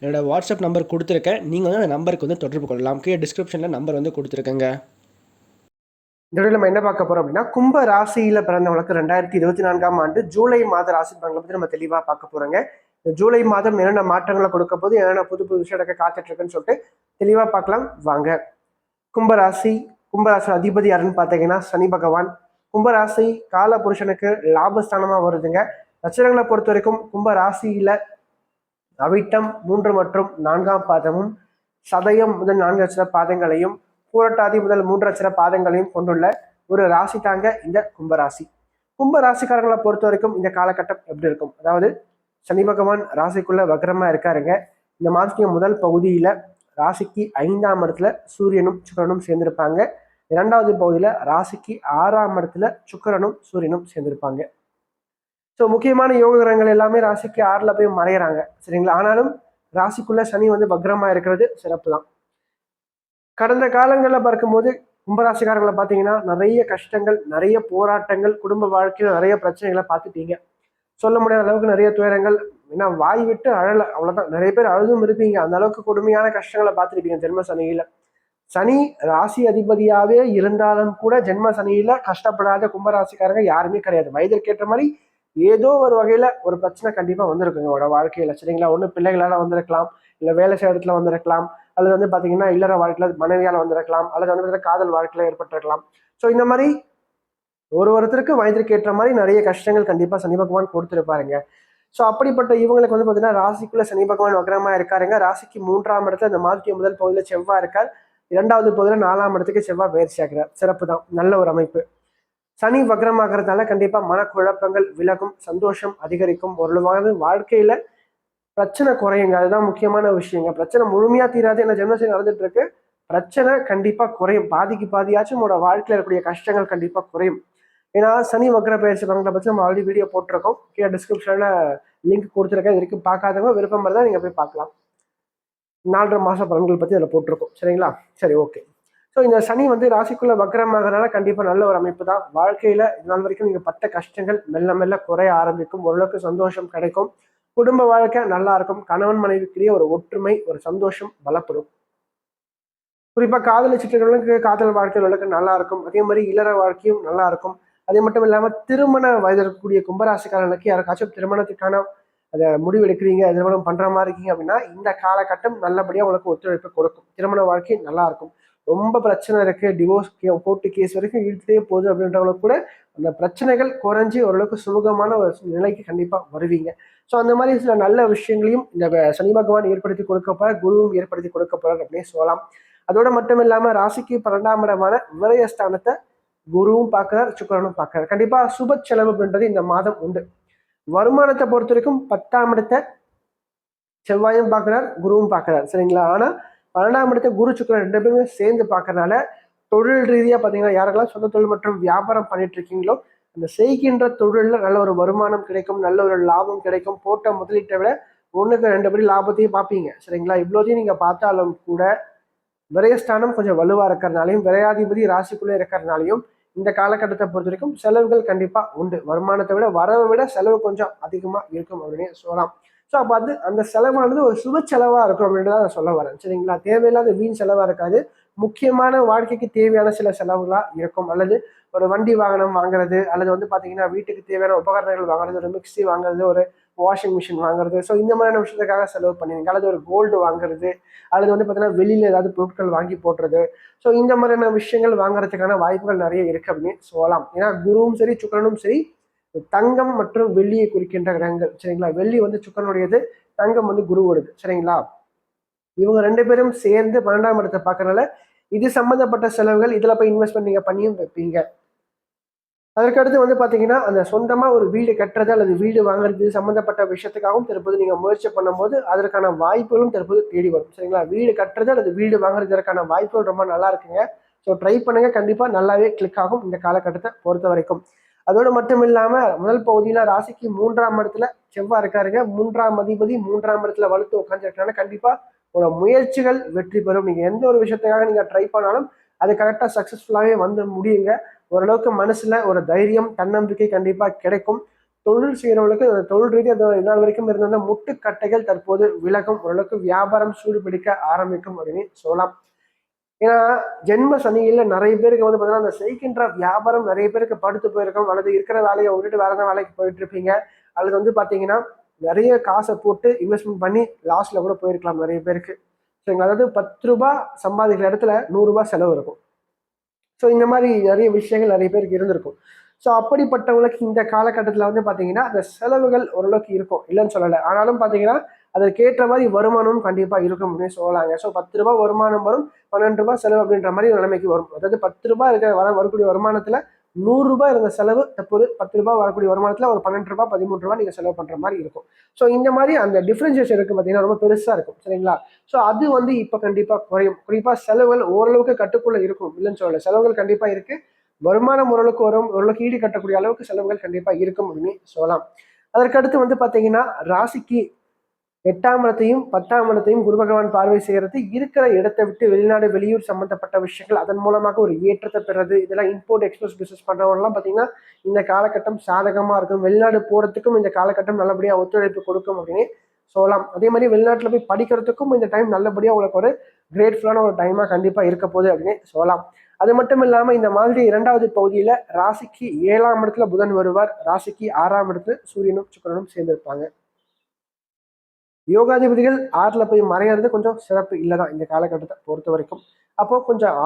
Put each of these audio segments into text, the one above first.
என்னோடய WhatsApp number கொடுத்துருக்கேன். நீங்கள் வந்து அந்த நம்பருக்கு வந்து தொடர்பு கொள்ளலாம். கீழே டிஸ்கிரிப்ஷனில் நம்பர் வந்து கொடுத்துருக்கேங்க. இந்த நம்ம என்ன பார்க்க போறோம் அப்படின்னா கும்ப ராசியில பிறந்தவங்களுக்கு ரெண்டாயிரத்தி இருபத்தி நான்காம் ஆண்டு ஜூலை மாத ராசி பலன்களை பத்தி நம்ம தெளிவா பார்க்க போறோங்க. ஜூலை மாதம் என்னென்ன மாற்றங்களை கொடுக்க போது என்னென்ன புது புது விஷயம் நடக்க காத்துட்டு இருக்குன்னு சொல்லிட்டு தெளிவா பார்க்கலாம். வாங்க. கும்பராசி கும்பராசி அதிபதி யாருன்னு பார்த்தீங்கன்னா சனி பகவான். கும்பராசி கால புருஷனுக்கு லாபஸ்தானமா வருதுங்க. நட்சத்திரங்களை பொறுத்த வரைக்கும் கும்ப ராசியில அவிட்டம் மூன்று மற்றும் நான்காம் பாதமும் சதயம் முதல் நான்கு அச்சர பாதங்களையும் பூரட்டாதி முதல் மூன்று அச்சர பாதங்களையும் கொண்டுள்ள ஒரு ராசி தாங்க இந்த கும்பராசி. கும்ப ராசிக்காரங்களை பொறுத்த வரைக்கும் இந்த காலகட்டம் எப்படி இருக்கும்? அதாவது சனி பகவான் ராசிக்குள்ள வக்ரமா இருக்காருங்க. இந்த மாதத்தின் முதல் பகுதியில ராசிக்கு ஐந்தாம் இடத்துல சூரியனும் சுக்கரனும் சேர்ந்திருப்பாங்க. இரண்டாவது பகுதியில ராசிக்கு ஆறாம் இடத்துல சுக்கரனும் சூரியனும் சேர்ந்திருப்பாங்க. ஸோ முக்கியமான யோக கிரகங்கள் எல்லாமே ராசிக்கு ஆறில் போய் மறையிறாங்க. சரிங்களா? ஆனாலும் ராசிக்குள்ளே சனி வந்து பக்ரமாக இருக்கிறது சிறப்பு தான். கடந்த காலங்களில் பார்க்கும்போது கும்பராசிக்காரங்களை பார்த்தீங்கன்னா நிறைய கஷ்டங்கள் நிறைய போராட்டங்கள் குடும்ப வாழ்க்கையில் நிறைய பிரச்சனைகளை பார்த்துட்டீங்க. சொல்ல முடியாத அளவுக்கு நிறைய துயரங்கள் ஏன்னா வாய் விட்டு அழலை அவ்வளோதான் நிறைய பேர் அழுதும் இருப்பீங்க. அந்த அளவுக்கு கொடுமையான கஷ்டங்களை பார்த்துருப்பீங்க ஜென்ம சனியில். சனி ராசி அதிபதியாகவே இருந்தாலும் கூட ஜென்ம சனியில் கஷ்டப்படாத கும்பராசிக்காரங்க யாருமே கிடையாது. வயதிற்கேற்ற மாதிரி ஏதோ ஒரு வகையில ஒரு பிரச்சனை கண்டிப்பா வந்திருக்குங்க உங்களோட வாழ்க்கையில. சரிங்களா? ஒண்ணு பிள்ளைகளால வந்திருக்கலாம் இல்ல வேலை செய்கிற இடத்துல வந்திருக்கலாம் அல்லது வந்து பாத்தீங்கன்னா இல்லற வாழ்க்கையில மனைவியால வந்திருக்கலாம் அல்லது வந்து பார்த்தீங்கன்னா காதல் வாழ்க்கையில ஏற்பட்டிருக்கலாம். ஸோ இந்த மாதிரி ஒரு ஒருத்தருக்கு வயதிற்கு ஏற்ற மாதிரி நிறைய கஷ்டங்கள் கண்டிப்பா சனி பகவான் கொடுத்துருப்பாருங்க. ஸோ அப்படிப்பட்ட இவங்களுக்கு வந்து பார்த்தீங்கன்னா ராசிக்குள்ள சனி பகவான் வக்ரமா இருக்காருங்க. ராசிக்கு மூன்றாம் இடத்துல இந்த மாதத்திய முதல் பகுதியில் செவ்வாய் இருக்கார். இரண்டாவது பகுதியில் நாலாம் இடத்துக்கு செவ்வாய் பயிற்சி ஆகிறார். சிறப்பு தான் நல்ல ஒரு அமைப்பு. சனி வக்ரமாகறதுனால கண்டிப்பா மனக்குழப்பங்கள் விலகும் சந்தோஷம் அதிகரிக்கும். ஒரு வாழ்க்கையில பிரச்சனை குறையுங்க. அதுதான் முக்கியமான விஷயங்க. பிரச்சனை முழுமையா தீராது. என்ன ஜென்மசனி நடந்துட்டு இருக்கு பிரச்சனை கண்டிப்பா குறையும். பாதிக்கு பாதியாச்சும் உங்களோட வாழ்க்கையில இருக்கக்கூடிய கஷ்டங்கள் கண்டிப்பா குறையும். ஏன்னா சனி வக்ர பயிற்சி பலன்களை பற்றி நம்ம ஆல்ரெடி வீடியோ போட்டிருக்கோம். கீழே டிஸ்கிரிப்ஷன்ல லிங்க் கொடுத்துருக்கேன். இது வரைக்கும் பார்க்காதவங்க விருப்பம் தான் நீங்க போய் பார்க்கலாம். நாலரை மாச பலன்கள் பத்தி அதில் போட்டிருக்கோம். சரிங்களா? சரி ஓகே ஸோ இந்த சனி வந்து ராசிக்குள்ள வக்ரமாகறனால கண்டிப்பாக நல்ல ஒரு அமைப்பு தான் வாழ்க்கையில் இது நாள் வரைக்கும் நீங்கள் பட்ட கஷ்டங்கள் மெல்ல மெல்ல குறைய ஆரம்பிக்கும். ஓரளவுக்கு சந்தோஷம் கிடைக்கும். குடும்ப வாழ்க்கை நல்லா இருக்கும். கணவன் மனைவிக்குரிய ஒரு ஒற்றுமை ஒரு சந்தோஷம் பலப்படும் குறிப்பாக காதலிச்சிட்டு காதல் வாழ்க்கையில் உள்ளக்கு நல்லா இருக்கும். அதே மாதிரி இளர வாழ்க்கையும் நல்லா இருக்கும். அதே மட்டும் இல்லாமல் திருமண வயது இருக்கக்கூடிய கும்பராசிக்காரனுக்கு யாருக்காச்சும் திருமணத்துக்கான அதை முடிவு எடுக்கிறீங்க திருமணம் பண்ணுற மாதிரி இருக்கீங்க அப்படின்னா இந்த காலகட்டம் நல்லபடியாக உங்களுக்கு ஒத்துழைப்பு கொடுக்கும். திருமண வாழ்க்கை நல்லா இருக்கும். ரொம்ப பிரச்சனை இருக்கு. டிவோர்ஸ் கோர்ட்டு கேஸ் வரைக்கும் இழுத்துட்டே போகுது அப்படின்றவங்களுக்கு கூட அந்த பிரச்சனைகள் குறைஞ்சி ஓரளவுக்கு சுமூகமான ஒரு நிலைக்கு கண்டிப்பா வருவீங்க. ஸோ அந்த மாதிரி சில நல்ல விஷயங்களையும் இந்த சனி பகவான் ஏற்படுத்தி கொடுக்க போற குருவும் ஏற்படுத்தி கொடுக்க போறார் அப்படின்னு சொல்லலாம். அதோட மட்டும் இல்லாம ராசிக்கு பன்னெண்டாம் இடமான விரயஸ்தானத்தை குருவும் பார்க்கறார் சுக்கரனும் பார்க்கறார். கண்டிப்பா சுப செலவு அப்படின்றது இந்த மாதம் உண்டு. வருமானத்தை பொறுத்த வரைக்கும் பத்தாம் இடத்தை செவ்வாயும் பார்க்கிறார் குருவும் பார்க்கிறார். சரிங்களா? ஆனா பன்னெண்டாம் இடத்தை குரு சுக்கரன் ரெண்டு பேருமே சேர்ந்து பார்க்கறனால தொழில் ரீதியாக பார்த்தீங்கன்னா யாரெல்லாம் சொந்த தொழில் மற்றும் வியாபாரம் பண்ணிட்டு இருக்கீங்களோ அந்த செய்கின்ற தொழிலில் நல்ல ஒரு வருமானம் கிடைக்கும் நல்ல ஒரு லாபம் கிடைக்கும். போட்ட முதலீட்டை விட ஒன்றுக்கு ரெண்டு படி லாபத்தையும் பார்ப்பீங்க. சரிங்களா? இவ்வளோதையும் நீங்கள் பார்த்தாலும் கூட விரயஸ்தானம் கொஞ்சம் வலுவாக இருக்கிறனாலையும் விரையாதிபதி ராசிக்குள்ளே இருக்கிறனாலையும் இந்த காலகட்டத்தை பொறுத்த வரைக்கும் செலவுகள் கண்டிப்பாக உண்டு. வருமானத்தை விட வரவை விட செலவு கொஞ்சம் அதிகமாக இருக்கும் அப்படின்னு சொல்லலாம். ஸோ அப்போ அது அந்த செலவானது ஒரு சுப செலவாக இருக்கும் அப்படின்றத தான் நான் சொல்ல வரேன். சரிங்களா? தேவையில்லாத வீண் செலவாக இருக்காது. முக்கியமான வாழ்க்கைக்கு தேவையான சில செலவுகளாக இருக்கும். அல்லது ஒரு வண்டி வாகனம் வாங்குறது அல்லது வந்து பார்த்தீங்கன்னா வீட்டுக்கு தேவையான உபகரணங்கள் வாங்குறது ஒரு மிக்சி வாங்குறது ஒரு வாஷிங் மிஷின் வாங்குறது. ஸோ இந்த மாதிரியான விஷயத்துக்காக செலவு பண்ணுவீங்க. அல்லது ஒரு கோல்டு வாங்குறது அல்லது வந்து பார்த்தீங்கன்னா வெளியில் ஏதாவது பொருட்கள் வாங்கி போடுறது. ஸோ இந்த மாதிரியான விஷயங்கள் வாங்குறதுக்கான வாய்ப்புகள் நிறைய இருக்குது அப்படின்னு சொல்லலாம். ஏன்னா குருவும் சரி சுக்கரனும் சரி தங்கம் மற்றும் வெள்ளியை குறிக்கின்ற கிரகங்கள் சரிங்களா? வெள்ளி வந்து சுக்கரனுடையது தங்கம் வந்து குருவோடது சரிங்களா? இவங்க ரெண்டு பேரும் சேர்ந்து பன்னெண்டாம் இடத்தை பார்க்கறனால இது சம்மந்தப்பட்ட செலவுகள் இதில் போய் இன்வெஸ்ட்மெண்ட் நீங்கள் பண்ணியும் வைப்பீங்க. அதற்கடுத்து வந்து பார்த்தீங்கன்னா அந்த சொந்தமாக ஒரு வீடு கட்டுறது அல்லது வீடு வாங்குறது சம்மந்தப்பட்ட விஷயத்துக்காகவும் தற்போது நீங்கள் முயற்சி பண்ணும்போது அதற்கான வாய்ப்புகளும் தற்போது தேடி வரும் சரிங்களா? வீடு கட்டுறது அல்லது வீடு வாங்குறதுக்கான வாய்ப்புகள் ரொம்ப நல்லா இருக்குங்க. ஸோ ட்ரை பண்ணுங்கள் கண்டிப்பாக நல்லாவே கிளிக் ஆகும் இந்த காலகட்டத்தை பொறுத்த வரைக்கும். அதோடு மட்டும் இல்லாமல் முதல் பகுதியில் ராசிக்கு மூன்றாம் இடத்துல செவ்வாய் இருக்காருங்க. மூன்றாம் அதிபதி மூன்றாம் இடத்துல வலுத்து உட்காந்துருக்காங்க கண்டிப்பாக உங்களோட முயற்சிகள் வெற்றி பெறும். நீங்கள் எந்த ஒரு விஷயத்துக்காக நீங்கள் ட்ரை பண்ணாலும் அது கரெக்டாக சக்ஸஸ்ஃபுல்லாகவே வந்து முடியுங்க. ஓரளவுக்கு மனசில் ஒரு தைரியம் தன்னம்பிக்கை கண்டிப்பாக கிடைக்கும். தொழில் செய்கிறவங்களுக்கு தொழில் ரீதியாக நாள் வரைக்கும் இருந்த முட்டுக்கட்டைகள் தற்போது விலகும். ஓரளவுக்கு வியாபாரம் சூடு பிடிக்க ஆரம்பிக்கும் அப்படின்னு சொல்லலாம். ஏன்னா ஜென்ம சனியில் நிறைய பேருக்கு வந்து பார்த்தீங்கன்னா அந்த செய்கின்ற வியாபாரம் நிறைய பேருக்கு படுத்து போயிருக்கோம். அல்லது இருக்கிற வேலையை விட்டுட்டு வேற எதாவது வேலைக்கு போயிட்டு இருப்பீங்க? அல்லது வந்து பார்த்தீங்கன்னா நிறைய காசை போட்டு இன்வெஸ்ட்மெண்ட் பண்ணி லாஸ்ட்ல கூட போயிருக்கலாம் நிறைய பேருக்கு. சரிங்களா அதாவது பத்து ரூபாய் சம்பாதிக்கிற இடத்துல நூறுரூபா செலவு இருக்கும். ஸோ இந்த மாதிரி நிறைய விஷயங்கள் நிறைய பேருக்கு இருந்திருக்கும். ஸோ அப்படிப்பட்டவங்களுக்கு இந்த காலகட்டத்தில் வந்து பார்த்தீங்கன்னா அந்த செலவுகள் ஓரளவுக்கு இருக்கும். இல்லைன்னு சொல்லலை. ஆனாலும் பார்த்தீங்கன்னா அதற்கேற்ற மாதிரி வருமானமும் கண்டிப்பாக இருக்கும் அப்படின்னு சொல்லலாங்க ஸோ பத்து ரூபாய் வருமானம் வரும் பன்னெண்டு ரூபாய் செலவு அப்படின்ற மாதிரி ஒரு நிலைமைக்கு வரும். அதாவது பத்து ரூபாய் இருக்கிற வர வரக்கூடிய வருமானத்தில் நூறுரூபா இருந்த செலவு தற்போது பத்து ரூபாய் வரக்கூடிய வருமானத்தில் ஒரு பன்னெண்டு ரூபாய் பதிமூன்று ரூபாய் நீங்கள் செலவு பண்ணுற மாதிரி இருக்கும். ஸோ இந்த மாதிரி அந்த டிஃப்ரென்சியேஷன் இருக்குது பார்த்தீங்கன்னா ரொம்ப பெருசாக இருக்கும். சரிங்களா? ஸோ அது வந்து இப்போ கண்டிப்பாக குறையும். குறிப்பாக செலவுகள் ஓரளவுக்கு கட்டுக்குள்ளே இருக்கும் இல்லைன்னு சொல்லலை. செலவுகள் கண்டிப்பாக இருக்குது வருமானம் ஓரளவுக்கு வரும் ஓரளவுக்கு ஈடு கட்டக்கூடிய அளவுக்கு செலவுகள் கண்டிப்பாக இருக்கும் அப்படின்னு சொல்லலாம். அதற்கடுத்து வந்து பார்த்தீங்கன்னா ராசிக்கு எட்டாம் இடத்தையும் பத்தாம் இடத்தையும் குரு பகவான் பார்வை செய்கிறது இருக்கிற இடத்தை விட்டு வெளிநாடு வெளியூர் சம்பந்தப்பட்ட விஷயங்கள் அதன் மூலமாக ஒரு ஏற்றத்தை பெறது இதெல்லாம் இம்போர்ட் எக்ஸ்போர்ட் பிஸ்னஸ் பண்ணுறவங்கலாம் பார்த்தீங்கன்னா இந்த காலகட்டம் சாதகமாக இருக்கும். வெளிநாடு போகிறதுக்கும் இந்த காலகட்டம் நல்லபடியாக ஒத்துழைப்பு கொடுக்கும் அப்படின்னு சொல்லலாம். அதே மாதிரி வெளிநாட்டில் போய் படிக்கிறதுக்கும் இந்த டைம் நல்லபடியாக உங்களுக்கு ஒரு கிரேட்ஃபுல்லான ஒரு டைமாக கண்டிப்பாக இருக்க போகுது அப்படின்னு சொல்லலாம். அது மட்டும் இல்லாமல் இந்த மாதிரி இரண்டாவது பகுதியில் ராசிக்கு ஏழாம் இடத்துல புதன் வருவார். ராசிக்கு ஆறாம் இடத்துல சூரியனும் சுக்கரனும் சேர்ந்திருப்பாங்க. யோகாதிபதிகள் ஆறில் போய் மறையிறது கொஞ்சம் சிறப்பு இல்லை தான் இந்த காலகட்டத்தை பொறுத்த வரைக்கும். அப்போ கொஞ்சம்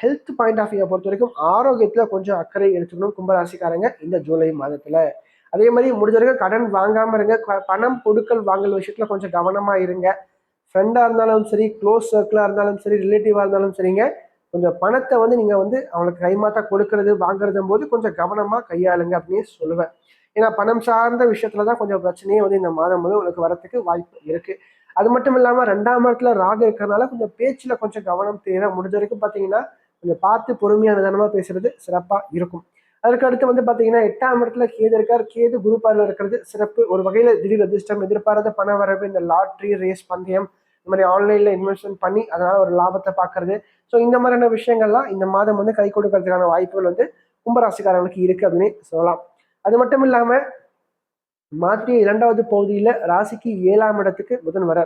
ஹெல்த் பாயிண்ட் ஆஃப் வியூ பொறுத்த வரைக்கும் ஆரோக்கியத்தில் கொஞ்சம் அக்கறை எடுத்துக்கணும் கும்பராசிக்காரங்க இந்த ஜூலை மாதத்தில். அதே மாதிரி முடிஞ்ச வரைக்கும் கடன் வாங்காமல் இருங்க பணம் கொடுக்கல் வாங்கல் விஷயத்தில் கொஞ்சம் கவனமாக இருங்க. ஃப்ரெண்டாக இருந்தாலும் சரி க்ளோஸ் சர்க்கிளாக இருந்தாலும் சரி ரிலேட்டிவாக இருந்தாலும் சரிங்க. கொஞ்சம் பணத்தை வந்து நீங்கள் வந்து அவங்களுக்கு கைமாத்தா கொடுக்கறது வாங்குறதும் போது கொஞ்சம் கவனமாக கையாளுங்க அப்படின்னு சொல்லுவேன். ஏன்னா பணம் சார்ந்த விஷயத்துல தான் கொஞ்சம் பிரச்சனையே வந்து இந்த மாதம் வந்து உங்களுக்கு வரத்துக்கு வாய்ப்பு இருக்கு. அது மட்டும் இல்லாமல் ரெண்டாம் இடத்துல ராக இருக்கிறனால கொஞ்சம் பேச்சில் கொஞ்சம் கவனம் தேவை முடிஞ்ச வரைக்கும் பார்த்தீங்கன்னா கொஞ்சம் பார்த்து பொறுமையான நிதானமாக பேசுறது சிறப்பாக இருக்கும். அதற்கு அடுத்து வந்து பார்த்தீங்கன்னா எட்டாம் இடத்துல கேது இருக்கார். கேது குரு பார்வையில் இருக்கிறது சிறப்பு. ஒரு வகையில் திடீர் அதிர்ஷ்டம் எதிர்பாராத பண வரவு இந்த லாட்ரி ரேஸ் பந்தயம் இந்த மாதிரி ஆன்லைனில் இன்வெஸ்ட்மெண்ட் பண்ணி அதனால் ஒரு லாபத்தை பார்க்கறது ஸோ இந்த மாதிரியான விஷயங்கள்லாம் இந்த மாதம் வந்து கை கொடுக்கறதுக்கான வாய்ப்புகள் வந்து கும்பராசிக்காரங்களுக்கு இருக்குது அப்படின்னு சொல்லலாம். அது மட்டும் இல்லாமல் மாற்றிய இரண்டாவது பகுதியில் ராசிக்கு ஏழாம் இடத்துக்கு புதன் வர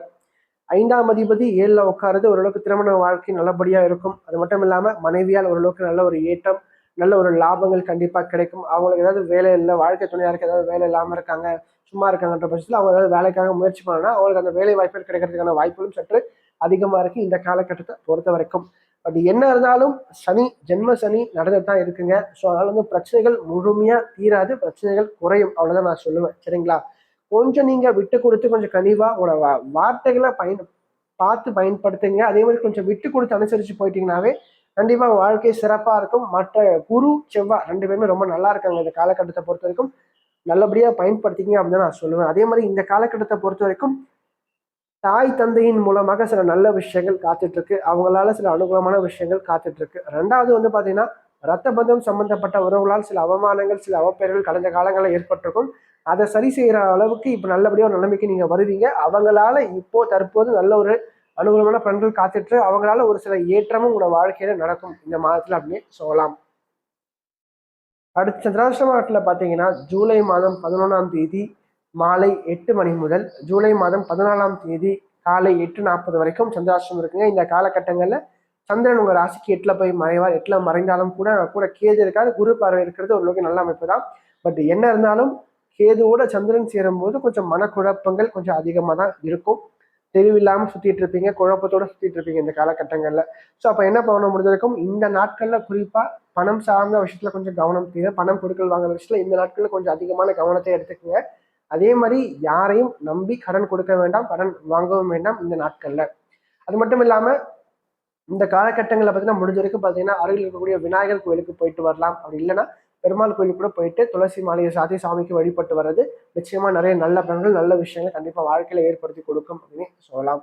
ஐந்தாம் அதிபதி ஏழில் உட்காரது ஓரளவுக்கு திருமண வாழ்க்கை நல்லபடியாக இருக்கும். அது மட்டும் இல்லாமல் மனைவியால் ஓரளவுக்கு நல்ல ஒரு ஏற்றம் நல்ல ஒரு லாபங்கள் கண்டிப்பாக கிடைக்கும். அவங்களுக்கு ஏதாவது வேலை இல்லை வாழ்க்கை துணையாருக்கு ஏதாவது வேலை இல்லாமல் இருக்காங்க சும்மா இருக்காங்கன்ற பட்சத்தில் அவங்க ஏதாவது வேலைக்காக முயற்சி பண்ணனா அவங்களுக்கு அந்த வேலை வாய்ப்புகள் கிடைக்கிறதுக்கான வாய்ப்புகளும் சற்று அதிகமாக இருக்குது இந்த காலகட்டத்தை பொறுத்த வரைக்கும். பட் என்ன இருந்தாலும் சனி ஜென்ம சனி நடந்து தான் இருக்குங்க. ஸோ அதனால வந்து பிரச்சனைகள் முழுமையாக தீராது. பிரச்சனைகள் குறையும். அவ்வளோதான் நான் சொல்லுவேன். சரிங்களா? கொஞ்சம் நீங்கள் விட்டு கொடுத்து கொஞ்சம் கனிவாக உங்களோட வார்த்தைகளை பயன் பார்த்து பயன்படுத்துங்க. அதே மாதிரி கொஞ்சம் விட்டு கொடுத்து அனுசரித்து போயிட்டீங்கன்னாவே கண்டிப்பாக வாழ்க்கை சிறப்பாக இருக்கும். மற்ற குரு செவ்வாய் ரெண்டு பேருமே ரொம்ப நல்லா இருக்காங்க. இந்த காலகட்டத்தை பொறுத்த வரைக்கும். நல்லபடியாக பயன்படுத்திங்க அப்படின்னு நான் சொல்லுவேன். அதே மாதிரி இந்த காலகட்டத்தை பொறுத்த வரைக்கும் தாய் தந்தையின் மூலமாக சில நல்ல விஷயங்கள் காத்துட்ருக்கு. அவங்களால சில அனுகூலமான விஷயங்கள் காத்துட்ருக்கு. ரெண்டாவது வந்து பார்த்தீங்கன்னா ரத்த பந்தம் சம்பந்தப்பட்ட உறவுகளால் சில அவமானங்கள் சில அவப்பெயர்கள் கடந்த காலங்களில் ஏற்பட்டிருக்கும். அதை சரி செய்கிற அளவுக்கு இப்போ நல்லபடியாக நிலைமைக்கு நீங்கள் வருவீங்க. அவங்களால இப்போ தற்போது நல்ல ஒரு அனுகூலமான பலன்கள் காத்துட்டு அவங்களால ஒரு சில ஏற்றமும் உங்களோட வாழ்க்கையில நடக்கும். இந்த மாதத்தில் அப்படின்னு சொல்லலாம். அடுத்த சந்திராஷ்டமத்தில் பார்த்தீங்கன்னா ஜூலை மாதம் பதினொன்றாம் தேதி மாலை எட்டு மணி முதல் ஜூலை மாதம் பதினாலாம் தேதி காலை எட்டு நாற்பது வரைக்கும் சந்திராஷ்டிரம் இருக்குங்க. இந்த காலகட்டங்களில் சந்திரன் உங்கள் ராசிக்கு எட்டில் போய் மறைவார். எட்டில் மறைந்தாலும் கூட கூட கேது இருக்காது குரு பார்வை இருக்கிறது ஓரளவுக்கு நல்ல அமைப்பு தான் பட் என்ன இருந்தாலும் கேதுவோட சந்திரன் சேரும்போது கொஞ்சம் மனக்குழப்பங்கள் கொஞ்சம் அதிகமாக தான் இருக்கும். தெளிவில்லாமல் சுற்றிட்டு இருப்பீங்க குழப்பத்தோட சுற்றிட்டு இருப்பீங்க இந்த காலகட்டங்களில். ஸோ அப்போ என்ன பண்ண முடிஞ்சிருக்கும் இந்த நாட்களில் குறிப்பாக பணம் சார்ந்த விஷயத்தில் கொஞ்சம் கவனம் தேவை. பணம் கொடுக்கல் வாங்குற விஷயத்தில் இந்த நாட்களில் கொஞ்சம் அதிகமான கவனத்தை எடுத்துக்கோங்க. அதே மாதிரி யாரையும் நம்பி கடன் கொடுக்க வேண்டாம் கடன் வாங்கவும் வேண்டாம் இந்த நாட்களில். அது மட்டும் இல்லாமல் இந்த காலகட்டங்களில் பார்த்தீங்கன்னா முடிஞ்ச வரைக்கும் பார்த்தீங்கன்னா அருகில் இருக்கக்கூடிய விநாயகர் கோயிலுக்கு போயிட்டு வரலாம். அப்படி இல்லைன்னா பெருமாள் கோயிலுக்கு கூட போயிட்டு துளசி மாலையை சாத்தி சாமிக்கு வழிபட்டு வர்றது நிச்சயமா நிறைய நல்ல பலன்கள் நல்ல விஷயங்கள் கண்டிப்பா வாழ்க்கையில ஏற்படுத்தி கொடுக்கும் அப்படின்னு சொல்லலாம்.